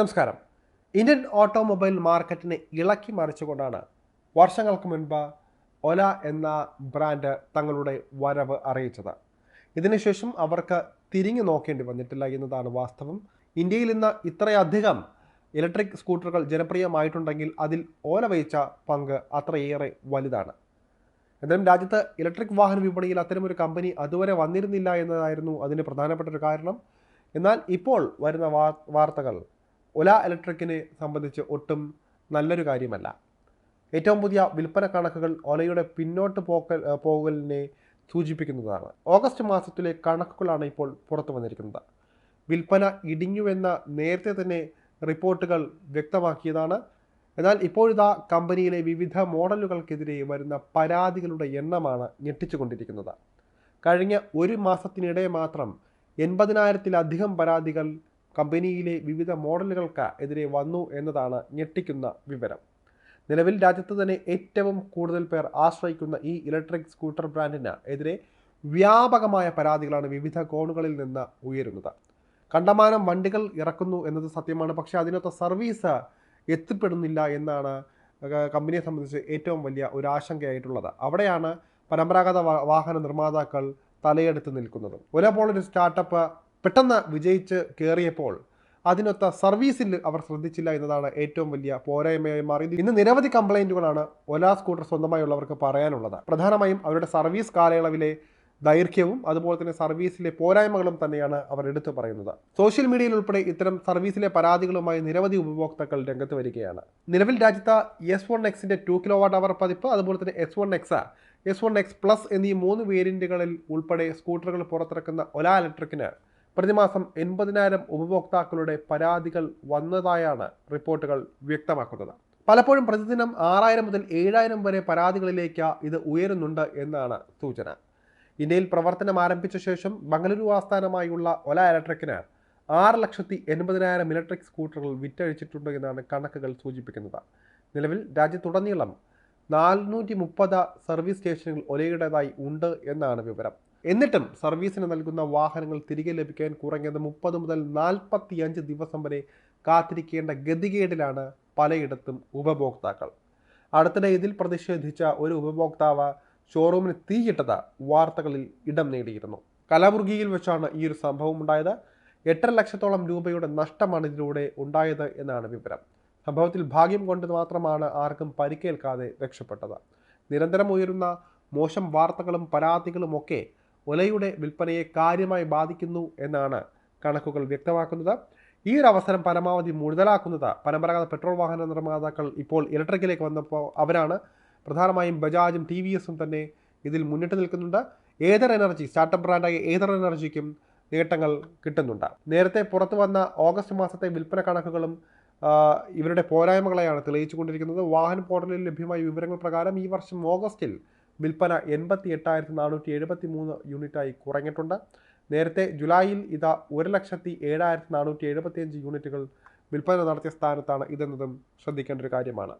നമസ്കാരം. Indian automobile മാർക്കറ്റിനെ ഇളക്കി മറിച്ചുകൊണ്ടാണ് വർഷങ്ങൾക്ക് മുൻപ് ഒല എന്ന ബ്രാൻഡ് തങ്ങളുടെ വരവ് അറിയിച്ചത്. ഇതിനുശേഷം അവർക്ക് തിരിഞ്ഞു നോക്കേണ്ടി വന്നിട്ടില്ല എന്നതാണ് വാസ്തവം. ഇന്ത്യയിൽ ഇന്ന് ഇത്രയധികം ഇലക്ട്രിക് സ്കൂട്ടറുകൾ ജനപ്രിയമായിട്ടുണ്ടെങ്കിൽ അതിൽ ഓല വഹിച്ച പങ്ക് അത്രയേറെ വലുതാണ്. എന്തായാലും രാജ്യത്ത് ഇലക്ട്രിക് വാഹന വിപണിയിൽ അത്തരമൊരു കമ്പനി അതുവരെ വന്നിരുന്നില്ല എന്നതായിരുന്നു അതിന് പ്രധാനപ്പെട്ട ഒരു കാരണം. എന്നാൽ ഇപ്പോൾ വരുന്ന വാർത്തകൾ ഒല ഇലക്ട്രിക്കിനെ സംബന്ധിച്ച് ഒട്ടും നല്ലൊരു കാര്യമല്ല. ഏറ്റവും പുതിയ വിൽപ്പന കണക്കുകൾ ഒലയുടെ പിന്നോട്ട് പോക്കൽ പോകലിനെ സൂചിപ്പിക്കുന്നതാണ്. ഓഗസ്റ്റ് മാസത്തിലെ കണക്കുകളാണ് ഇപ്പോൾ പുറത്തു വന്നിരിക്കുന്നത്. വിൽപ്പന ഇടിഞ്ഞുവെന്ന നേരത്തെ തന്നെ റിപ്പോർട്ടുകൾ വ്യക്തമാക്കിയതാണ്. എന്നാൽ ഇപ്പോഴിതാ കമ്പനിയിലെ വിവിധ മോഡലുകൾക്കെതിരെ വരുന്ന പരാതികളുടെ എണ്ണമാണ് ഞെട്ടിച്ചുകൊണ്ടിരിക്കുന്നത്. കഴിഞ്ഞ ഒരു മാസത്തിനിടെ മാത്രം എൺപതിനായിരത്തിലധികം പരാതികൾ കമ്പനിയിലെ വിവിധ മോഡലുകൾക്ക് എതിരെ വന്നു എന്നതാണ് ഞെട്ടിക്കുന്ന വിവരം. നിലവിൽ രാജ്യത്ത് തന്നെ ഏറ്റവും കൂടുതൽ പേർ ആശ്രയിക്കുന്ന ഈ ഇലക്ട്രിക് സ്കൂട്ടർ ബ്രാൻഡിന് എതിരെ വ്യാപകമായ പരാതികളാണ് വിവിധ കോണുകളിൽ നിന്ന് ഉയരുന്നത്. കണ്ടമാനം വണ്ടികൾ ഇറക്കുന്നു എന്നത് സത്യമാണ്. പക്ഷേ അതിനൊത്ത സർവീസ് എത്തിപ്പെടുന്നില്ല എന്നാണ് കമ്പനിയെ സംബന്ധിച്ച് ഏറ്റവും വലിയ ഒരു ആശങ്കയായിട്ടുള്ളത്. അവിടെയാണ് പരമ്പരാഗത വാഹന നിർമ്മാതാക്കൾ തലയെടുത്ത് നിൽക്കുന്നത്. ഒരേപോലൊരു സ്റ്റാർട്ടപ്പ് പെട്ടെന്ന് വിജയിച്ച് കയറിയപ്പോൾ അതിനൊത്ത സർവീസിൽ അവർ ശ്രദ്ധിച്ചില്ല എന്നതാണ് ഏറ്റവും വലിയ പോരായ്മയായി മാറിയത്. ഇന്ന് നിരവധി കംപ്ലൈന്റുകളാണ് ഒല സ്കൂട്ടർ സ്വന്തമായുള്ളവർക്ക് പറയാനുള്ളത്. പ്രധാനമായും അവരുടെ സർവീസ് കാലയളവിലെ ദൈർഘ്യവും അതുപോലെ തന്നെ സർവീസിലെ പോരായ്മകളും തന്നെയാണ് അവർ എടുത്തു പറയുന്നത്. സോഷ്യൽ മീഡിയയിൽ ഉൾപ്പെടെ ഇത്തരം സർവീസിലെ പരാതികളുമായി നിരവധി ഉപഭോക്താക്കൾ രംഗത്ത് വരികയാണ്. നിലവിൽ രാജ്യത്ത് എസ് വൺ എക്സിന്റെ ടു കിലോ വാട്ട് അവർ പതിപ്പ് അതുപോലെ തന്നെ S one X S one X plus എന്നീ മൂന്ന് വേരിയന്റുകളിൽ ഉൾപ്പെടെ സ്കൂട്ടറുകൾ പുറത്തിറക്കുന്ന ഒല ഇലക്ട്രിക്കിന് പ്രതിമാസം എൺപതിനായിരം ഉപഭോക്താക്കളുടെ പരാതികൾ വന്നതായാണ് റിപ്പോർട്ടുകൾ വ്യക്തമാക്കുന്നത്. പലപ്പോഴും പ്രതിദിനം ആറായിരം മുതൽ ഏഴായിരം വരെ പരാതികളിലേക്ക് ഇത് ഉയരുന്നുണ്ട് എന്നാണ് സൂചന. ഇന്ത്യയിൽ പ്രവർത്തനം ആരംഭിച്ച ശേഷം ബംഗളൂരു ആസ്ഥാനമായുള്ള ഒല ഇലക്ട്രിക്കിന് ആറ് ലക്ഷത്തി എൺപതിനായിരം ഇലക്ട്രിക് സ്കൂട്ടറുകൾ വിറ്റഴിച്ചിട്ടുണ്ട് എന്നാണ് കണക്കുകൾ സൂചിപ്പിക്കുന്നത്. നിലവിൽ രാജ്യത്തുടനീളം നാനൂറ്റി മുപ്പത് സർവീസ് സ്റ്റേഷനുകൾ ഒലയുടേതായി ഉണ്ട് എന്നാണ് വിവരം. എന്നിട്ടും സർവീസിന് നൽകുന്ന വാഹനങ്ങൾ തിരികെ ലഭിക്കാൻ കുറഞ്ഞത് മുപ്പത് മുതൽ നാൽപ്പത്തി അഞ്ച് ദിവസം വരെ കാത്തിരിക്കേണ്ട ഗതികേടിലാണ് പലയിടത്തും ഉപഭോക്താക്കൾ. അടുത്തിടെ ഇതിൽ പ്രതിഷേധിച്ച ഒരു ഉപഭോക്താവ് ഷോറൂമിന് തീയിട്ടത് വാർത്തകളിൽ ഇടം നേടിയിരുന്നു. കലാമുർഗിയിൽ വെച്ചാണ് ഈ ഒരു സംഭവം ഉണ്ടായത്. എട്ടര ലക്ഷത്തോളം രൂപയുടെ നഷ്ടമാണ് ഇതിലൂടെ ഉണ്ടായത് എന്നാണ് വിവരം. സംഭവത്തിൽ ഭാഗ്യം കൊണ്ട് മാത്രമാണ് ആർക്കും പരിക്കേൽക്കാതെ രക്ഷപ്പെട്ടത്. നിരന്തരം ഉയരുന്ന മോശം വാർത്തകളും പരാതികളും ഒക്കെ ഒലയുടെ വിൽപ്പനയെ കാര്യമായി ബാധിക്കുന്നു എന്നാണ് കണക്കുകൾ വ്യക്തമാക്കുന്നത്. ഈ ഒരു അവസരം പരമാവധി മുഴുതലാക്കുന്നത് പരമ്പരാഗത പെട്രോൾ വാഹന നിർമ്മാതാക്കൾ ഇപ്പോൾ ഇലക്ട്രിക്കിലേക്ക് വന്നപ്പോൾ അവരാണ്. പ്രധാനമായും ബജാജും ടി വി എസും തന്നെ ഇതിൽ മുന്നിട്ട് നിൽക്കുന്നുണ്ട്. ഏതർ എനർജി സ്റ്റാർട്ടപ്പ് ബ്രാൻഡായ ഏതർ എനർജിക്കും നേട്ടങ്ങൾ കിട്ടുന്നുണ്ട്. നേരത്തെ പുറത്തു വന്ന ഓഗസ്റ്റ് മാസത്തെ വിൽപ്പന കണക്കുകളും ഇവരുടെ പോരായ്മകളെയാണ് തെളിയിച്ചുകൊണ്ടിരിക്കുന്നത്. വാഹൻ പോർട്ടലിൽ ലഭ്യമായ വിവരങ്ങൾ പ്രകാരം ഈ വർഷം ഓഗസ്റ്റിൽ വിൽപ്പന എൺപത്തി എട്ടായിരത്തി നാനൂറ്റി എഴുപത്തി മൂന്ന് യൂണിറ്റായി കുറഞ്ഞിട്ടുണ്ട്. നേരത്തെ ജൂലൈയിൽ ഇതാ ഒരു ലക്ഷത്തി ഏഴായിരത്തി നാനൂറ്റി എഴുപത്തി അഞ്ച് യൂണിറ്റുകൾ വിൽപ്പന നടത്തിയ സ്ഥാനത്താണ് ഇതെന്നതും ശ്രദ്ധിക്കേണ്ട ഒരു കാര്യമാണ്.